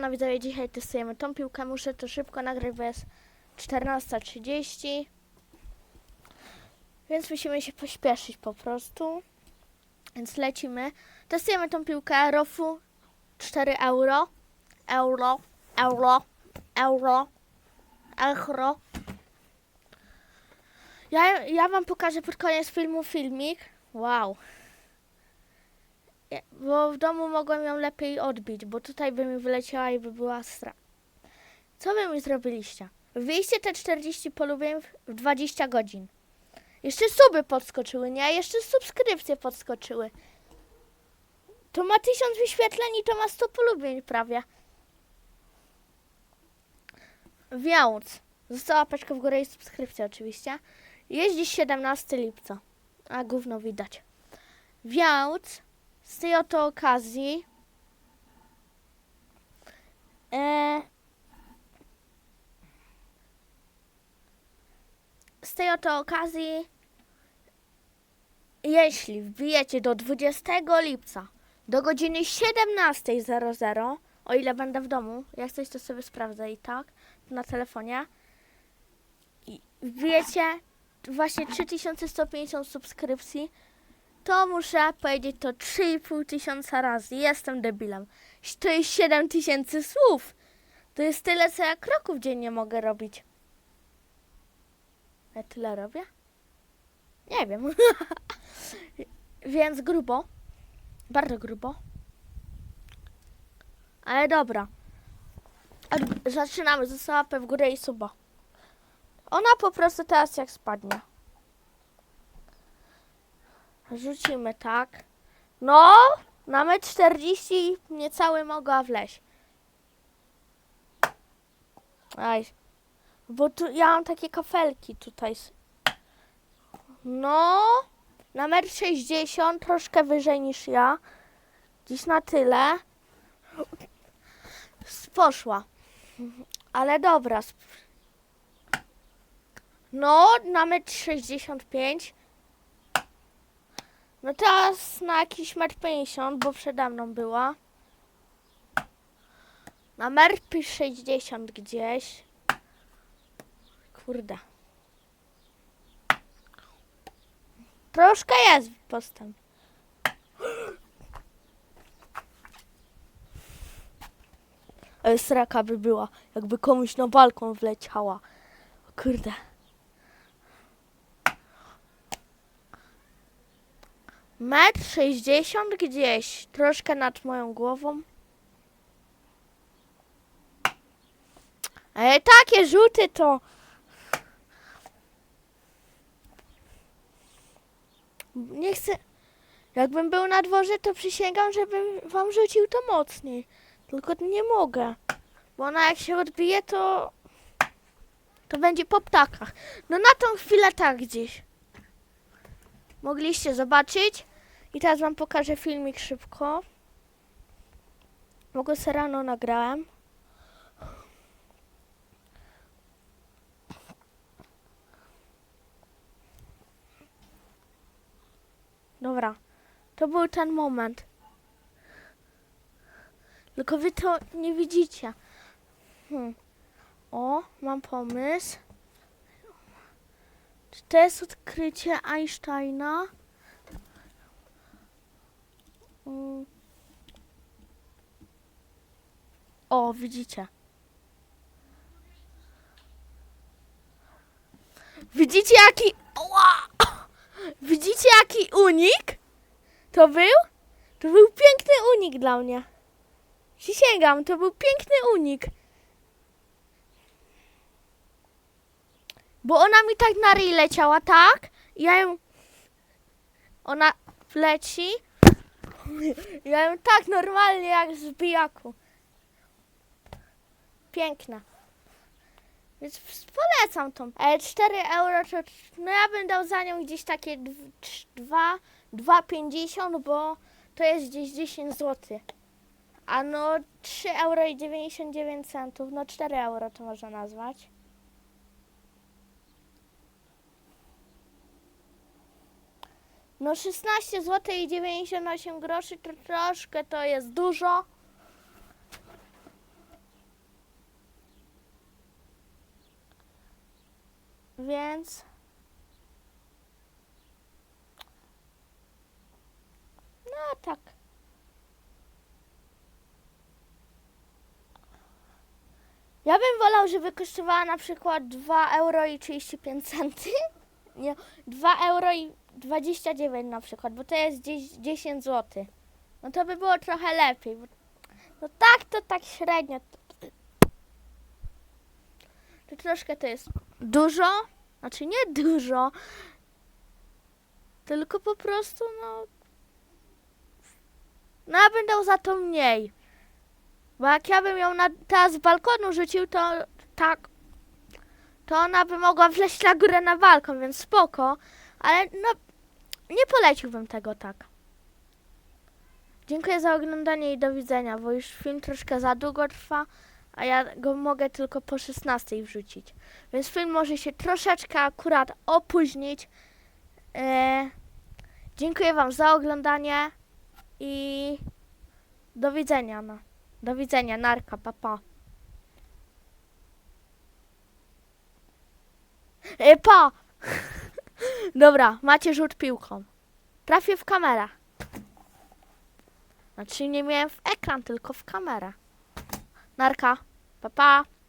No widzowie, dzisiaj testujemy tą piłkę. Muszę to szybko nagrać, bo jest 14.30. Więc musimy się pośpieszyć po prostu. Więc lecimy. Testujemy tą piłkę. Rofu 4 euro. Euro. Euro. Euro. Euro. Ja, ja wam pokażę pod koniec filmu filmik. Wow. Ja- Bo w domu mogłem ją lepiej odbić, bo tutaj by mi wyleciała i by była stra. Co wy mi zrobiliście? Wbiliście te 40 polubień w- w 20 godzin. Jeszcze suby podskoczyły, nie? Jeszcze subskrypcje podskoczyły. To ma 1000 wyświetleń i to ma 100 polubień prawie. Więc została paczka w górę i subskrypcja oczywiście. Jest dziś 17 lipca. A gówno widać. Więc z tej oto okazji e, z tej oto okazji jeśli wbijecie do 20 lipca do godziny 17.00 o ile będę w domu, jak coś to sobie sprawdzę i tak na telefonie wbijecie właśnie 3150 subskrypcji to muszę powiedzieć to 3,5 tysiąca razy. Jestem debilem. To jest 7 tysięcy słów. To jest tyle, co ja kroków dziennie mogę robić. Ja tyle robię? Nie wiem. Więc grubo. Bardzo grubo. Ale dobra. Zaczynamy. Została łapę w górę i suba. Ona po prostu teraz jak spadnie. Rzucimy tak. No, metr 40 niecałe mogła wleźć. Aj. Bo tu ja mam takie kafelki tutaj. No, na metr 60, troszkę wyżej niż ja. Dziś na tyle. Poszła. Ale dobra. No, na metr 65. No teraz na jakiś metr 50, bo przede mną była. Na metr 60 gdzieś. Kurde. Troszkę jest postęp. Sraka by była, jakby komuś na balkon wleciała. Kurde. Metr sześćdziesiąt gdzieś, troszkę nad moją głową. Ale takie rzuty to... Nie chcę... Jakbym był na dworze, to przysięgam, żebym wam rzucił to mocniej. Tylko nie mogę. Bo ona jak się odbije, to... To będzie po ptakach. No na tą chwilę tak gdzieś. Mogliście zobaczyć. I teraz wam pokażę filmik szybko. Bo go se rano nagrałem. Dobra, to był ten moment. Tylko wy to nie widzicie. Hmm. O, mam pomysł. Czy to jest odkrycie Einsteina? O, widzicie. Widzicie jaki... Widzicie jaki unik? To był? To był piękny unik dla mnie. Przysięgam, to był piękny unik. Bo ona mi tak na ryj leciała, tak? I ja ją... Ona leci. Ja ją tak normalnie jak z bijaku. Piękna. Więc polecam tą. E, 4 euro to... No ja bym dał za nią gdzieś takie 2, 2,50, bo to jest gdzieś 10 zł. A no 3 euro i 99 centów, no 4 euro to można nazwać. No 16 zł i 98 groszy to troszkę to jest dużo. Więc No tak. Ja bym wolał, żeby kosztowała na przykład 2 euro i 35 centy. Nie, 2 euro i 29 na przykład, bo to jest gdzieś 10 zł. No to by było trochę lepiej. No tak, to tak średnio. To, troszkę to jest dużo, znaczy nie dużo, tylko po prostu no... No ja bym dał za to mniej. Bo jak ja bym ją na, teraz z balkonu rzucił, to tak, to ona by mogła wleźć na górę na balkon, więc spoko. Ale no, nie poleciłbym tego tak. Dziękuję za oglądanie i do widzenia, bo już film troszkę za długo trwa, a ja go mogę tylko po 16 wrzucić. Więc film może się troszeczkę akurat opóźnić. E, dziękuję Wam za oglądanie i do widzenia. No. Do widzenia, narka, papa. E, pa! Dobra, macie rzut piłką. Trafię w kamerę. Znaczy nie miałem w ekran, tylko w kamerę. Narka, papa. Pa.